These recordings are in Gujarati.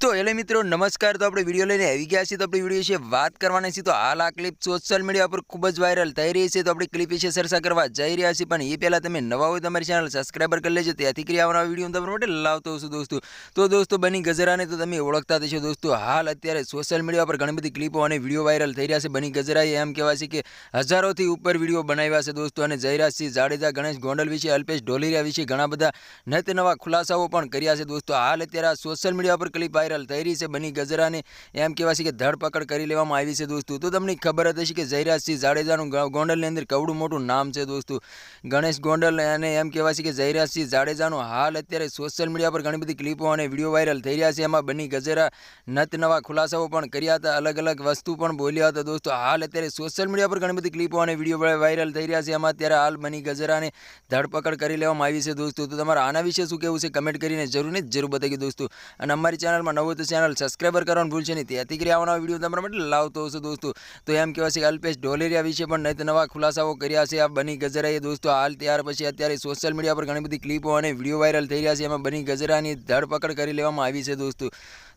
તો એટલે મિત્રો, નમસ્કાર. તો આપણે વીડિયો લઈને આવી ગયા છીએ. તો આપણી વીડિયો વિશે વાત કરવાની છે. તો હાલ આ ક્લિપ સોશિયલ મીડિયા પર ખૂબ જ વાયરલ થઈ રહી છે. તો આપણી ક્લિપ વિશે ચર્ચા કરવા જઈ રહ્યા છીએ. પણ એ પહેલાં તમે નવા હોય તમારી ચેનલ સબસ્ક્રાઈબર કરી લેજો. ત્યાંથી કરી આવવાના વીડિયો તમારા માટે લાવતો છું દોસ્તો. તો દોસ્તો, બની ગજરાને તો તમે ઓળખતા થશો દોસ્તો. હાલ અત્યારે સોશિયલ મીડિયા પર ઘણી બધી ક્લિપો અને વીડિયો વાયરલ થઈ રહ્યા છે. બની ગજરાએ એમ કહેવાય છે કે હજારોથી ઉપર વીડિયો બનાવ્યા છે દોસ્તો અને જયરાજસિંહ જાડેજા, ગણેશ ગોંડલ વિશે, અલ્પેશ ઢોલેરિયા વિશે ઘણા બધા નત નવા ખુલાસાઓ પણ કર્યા છે દોસ્તો. હાલ અત્યારે આ સોશિયલ મીડિયા પર ક્લિપ વાયરલ થઈ રહી છે બની ગજરાને. એમ કહેવાય છે કે ધરપકડ કરી લેવામાં આવી છે દોસ્તો. તો તમને ખબર જ હશે કે જયરાજસિંહ જાડેજાનું ગોંડલની અંદર કવડું મોટું નામ છે દોસ્તો. ગણેશ ગોંડલ અને એમ કહેવાય છે કે જયરાજસિંહ જાડેજાનું હાલ અત્યારે સોશિયલ મીડિયા પર ઘણી બધી ક્લિપો અને વીડિયો વાયરલ થઈ રહ્યા છે. એમાં બની ગજેરા નત નવા ખુલાસાઓ પણ કર્યા હતા. અલગ અલગ વસ્તુ પણ બોલ્યા હતા દોસ્તો. હાલ અત્યારે સોશિયલ મીડિયા પર ઘણી બધી ક્લિપો અને વીડિયો વાયરલ થઈ રહ્યા છે. એમાં અત્યારે હાલ બની ગજરાને ધરપકડ કરી લેવામાં આવી છે દોસ્તો. તો તમારા આના વિશે શું કહેવું છે? કમેન્ટ કરીને જરૂર ને જરૂર બતાવી દોસ્તો. અને અમારી ચેનલમાં નવું તો ચેનલ સબસ્ક્રાઈબર કરવાનું ભૂલશે નહીં ત્યાંથી કરી આવવાના વીડિયો તમારા માટે લાવતો હશે દોસ્તો તો એમ કહેવાય છે કે અલ્પેશ ઢોલેરિયા વિશે પણ નત નવા ખુલાસાઓ કર્યા છે આ બની ગજરાએ દોસ્તો હાલ ત્યાર પછી અત્યારે સોશિયલ મીડિયા પર ઘણી બધી ક્લિપો અને વીડિયો વાયરલ થઈ રહ્યા છે। એમાં બની ગજરાની ધરપકડ કરી લેવામાં આવી છે દોસ્તો।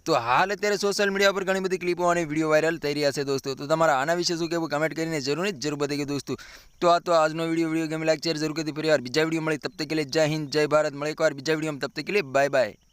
તો હાલ અત્યારે સોશિયલ મીડિયા પર ઘણી બધી ક્લિપો અને વીડિયો વાયરલ થઈ રહ્યા છે દોસ્તો। તો તમારા આના વિશે શું કહેવું? કમેન્ટ કરીને જરૂર ને જરૂર બતાવી દોસ્તો। તો આ તો આજનો વીડિયો વીડિયો ગમે લાઈક શેર જરૂર કરી ફરી વાર બીજા વીડિયો મળે. તબ તક કે લીએ જય હિન્દ, જય ભારત. મળે એકવાર બીજા વિડીયોમાં તબ તક કે લીએ બાય બાય